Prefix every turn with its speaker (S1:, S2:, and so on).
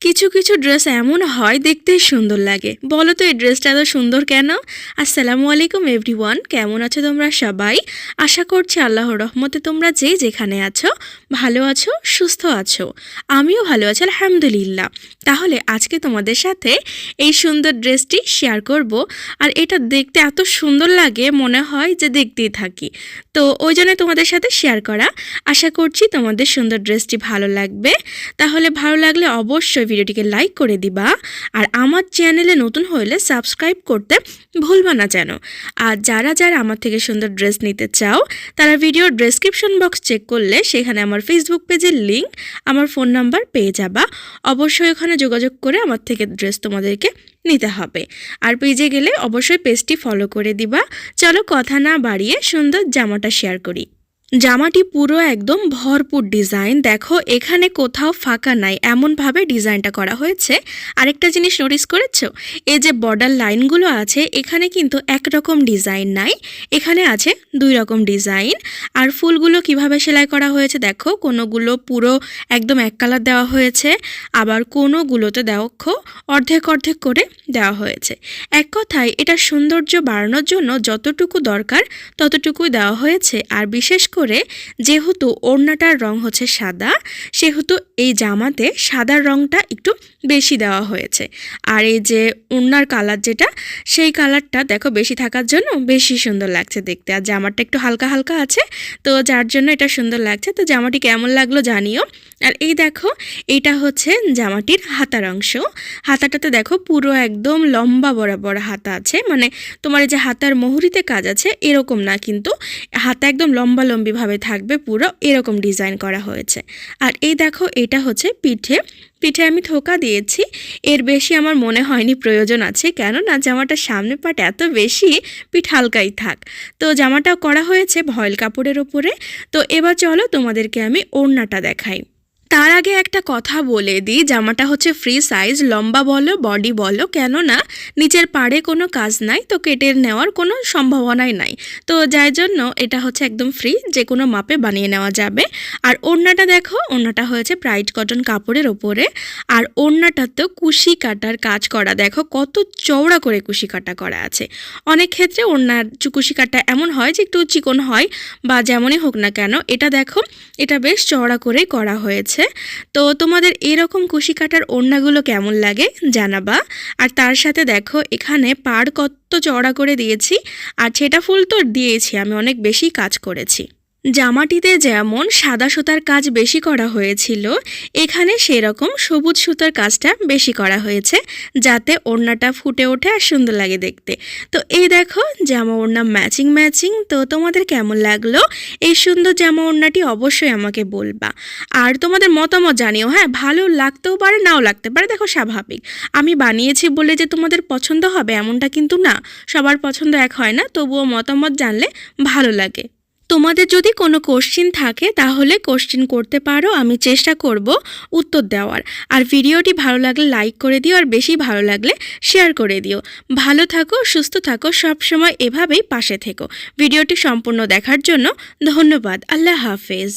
S1: কিছু কিছু ড্রেস এমন হয় দেখতেই সুন্দর লাগে। বলো তো, এই ড্রেসটা এত সুন্দর কেন? আসসালামু আলাইকুম এভরিওয়ান, কেমন আছো তোমরা সবাই? আশা করছি আল্লাহর রহমতে তোমরা যে যেখানে আছো, ভালো আছো, সুস্থ আছো। আমিও ভালো আছি, আলহামদুলিল্লাহ। তাহলে আজকে তোমাদের সাথে এই সুন্দর ড্রেসটি শেয়ার করব। আর এটা দেখতে এত সুন্দর লাগে, মনে হয় যে দেখতেই থাকি। তো ওই জন্য তোমাদের সাথে শেয়ার করা। আশা করছি তোমাদের সুন্দর ড্রেসটি ভালো লাগবে। তাহলে ভালো লাগলে অবশ্যই ভিডিওটিকে লাইক করে দিবা আর আমার চ্যানেলে নতুন হলে সাবস্ক্রাইব করতে ভুলবা না যেন। আর যারা যারা আমার থেকে সুন্দর ড্রেস নিতে চাও, তারা ভিডিওর ডেসক্রিপশন বক্স চেক করলে সেখানে আমার ফেসবুক পেজের লিংক, আমার ফোন নাম্বার পেয়ে যাবা। অবশ্যই ওখানে যোগাযোগ করে আমার থেকে ড্রেস তোমাদেরকে নিতে হবে। আর পেজে গেলে অবশ্যই পেজটি ফলো করে দিবা। চলো কথা না বাড়িয়ে সুন্দর জামাটা শেয়ার করি। জামাটি পুরো একদম ভরপুর ডিজাইন। দেখো, এখানে কোথাও ফাঁকা নাই। এমনভাবে ডিজাইনটা করা হয়েছে। আরেকটা জিনিস নোটিস করেছ? এই যে বর্ডার লাইনগুলো আছে, এখানে কিন্তু একরকম ডিজাইন নাই। এখানে আছে দুই রকম ডিজাইন। আর ফুলগুলো কীভাবে সেলাই করা হয়েছে দেখো, কোনোগুলো পুরো একদম এক কালার দেওয়া হয়েছে, আবার কোনোগুলোতে দেখো অর্ধেক অর্ধেক করে দেওয়া হয়েছে। এক কথায় এটা সৌন্দর্য বাড়ানোর জন্য যতটুকু দরকার ততটুকুই দেওয়া হয়েছে। আর বিশেষ করে যেহেতু ওড়নাটার রং হচ্ছে সাদা, সেহেতু এই জামাতে সাদা রংটা একটু বেশি দেওয়া হয়েছে। আর এই যে ওড়নার কালার যেটা, সেই কালারটা দেখো বেশি থাকার জন্য বেশি সুন্দর লাগছে দেখতে। আর জামাটা একটু হালকা হালকা আছে, তো যার জন্য এটা সুন্দর লাগছে। তো জামাটি কেমন লাগল জানিও। আর এই দেখো এইটা হচ্ছে জামাটির হাতার অংশ। হাতাটাতে দেখো পুরো একদম লম্বা বরাবর হাতা আছে। মানে তোমার যে হাতার মোহরিতে কাজ আছে, এরকম না কিন্তু। হাতা একদম লম্বা লম্বিভাবে থাকবে, পুরো এরকম ডিজাইন করা হয়েছে। আর এই দেখো, এটা হচ্ছে পিঠে। পিঠে আমি থোকা দিয়েছি। এর বেশি আমার মনে হয়নি প্রয়োজন আছে। কেননা জামাটার সামনে পাট এত বেশি পিঠ হালকাই থাক। তো জামাটা করা হয়েছে ভয়েল কাপড়ের ওপরে। তো এবার চলো তোমাদেরকে আমি ওড়নাটা দেখাই। তার আগে একটা কথা বলে দিই, জামাটা হচ্ছে ফ্রি সাইজ লম্বা বলো বডি বলো, কেননা নিচের পাড়ে কোনো কাজ নাই, তো কেটে নেওয়ার কোনো সম্ভাবনাই নাই। তো যার জন্য এটা হচ্ছে একদম ফ্রি যে কোনো মাপে বানিয়ে নেওয়া যাবে। আর ওড়নাটা দেখো, ওড়নাটা হয়েছে প্রাইড কটন কাপড়ের ওপরে। আর ওড়নাটাতেও কুশি কাটার কাজ করা, দেখো কত চওড়া করে কুশি কাটা করা আছে। অনেক ক্ষেত্রে ওড়নার কুশি কাটা এমন হয় যে একটু চিকন হয়, বা যেমনই হোক না কেন, এটা দেখো, এটা বেশ চওড়া করেই করা হয়েছে। তো তোমাদের এরকম কুশি কাটার ওড়নাগুলো কেমন লাগে জানাবা। আর তার সাথে দেখো, এখানে পাড় কত চড়া করে দিয়েছি। আর সেটা ফুল তো দিয়েছি, আমি অনেক বেশি কাজ করেছি। জামাটিতে যেমন সাদা সুতার কাজ বেশি করা হয়েছিল, এখানে সেরকম সবুজ সুতার কাজটা বেশি করা হয়েছে, যাতে ওড়নাটা ফুটে ওঠে আর সুন্দর লাগে দেখতে। তো এই দেখো, জামা ওড়না ম্যাচিং ম্যাচিং তো তোমাদের কেমন লাগল? এই সুন্দর জামা ওড়নাটি অবশ্যই আমাকে বলবা। আর তোমাদের মতামত জানিও হ্যাঁ? ভালো লাগতেও পারে, নাও লাগতে পারে, দেখো স্বাভাবিক। আমি বানিয়েছি বলে যে তোমাদের পছন্দ হবে, এমনটা কিন্তু না। সবার পছন্দ এক হয় না, তবুও মতামত জানলে ভালো লাগে। তোমাদের যদি কোনো কোশ্চিন থাকে, তাহলে কোশ্চিন করতে পারো, আমি চেষ্টা করব উত্তর দেওয়ার। আর ভিডিওটি ভালো লাগলে লাইক করে দিও, আর বেশি ভালো লাগলে শেয়ার করে দিও। ভালো থাকো, সুস্থ থাকো সব সময় এভাবেই পাশে থেকো। ভিডিওটি সম্পূর্ণ দেখার জন্য ধন্যবাদ। আল্লাহ হাফেজ।